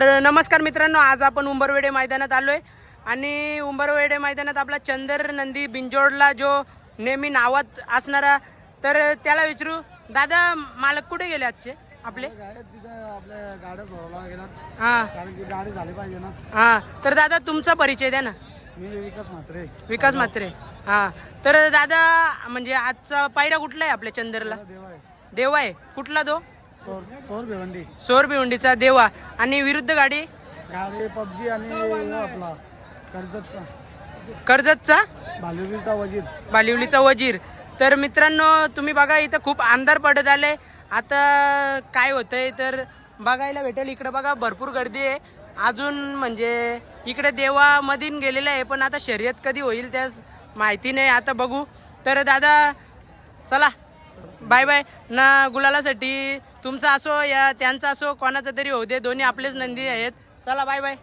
तर नमस्कार मित्रांनो आज आपण उंबरवेडे मैदानात आलोय. आणि उंबरवेडे मैदानात आपला चंदर नंदी बिंजोडला जो नेहमी नावात असणारा तर त्याला विचारू दादा मालक कुठे गेले आजचे आपले? हा. कारण की गाडी झाली पाहिजे ना. हा. तर दादा तुमचा परिचय द्या ना. मी विकास म्हात्रे. विकास म्हात्रे. हा. तर दादा म्हणजे आजचा पायरा कुठला आहे आपल्या चंदरला? देव आहे. देवा आहे. कुठला तो? सौर सौर भिवंडी. सोर भिवंडीचा देवा. आणि विरुद्ध गाडी? गाडी पबजी आणि आपला कर्जतचा. कर्जतचा? भालुरीचा वजीर. बालिवलीचा वजीर. तर मित्रांनो तुम्ही बघा इथं खूप अंधार पडत आले. आता काय होतंय? तर बघायला भेटेल. इकडे बघा भरपूर गर्दी आहे. अजून म्हणजे इकडे देवामधीन गेलेलं आहे पण आता शर्यत कधी होईल त्यास माहिती नाही. आता बघू. तर दादा चला. Bye bye. ना गुलालासाठी तुमचा असो या त्यांचा असो कोणाचा तरी होऊ दे दोन्ही आपलेच नंदी आहेत. चला बाय बाय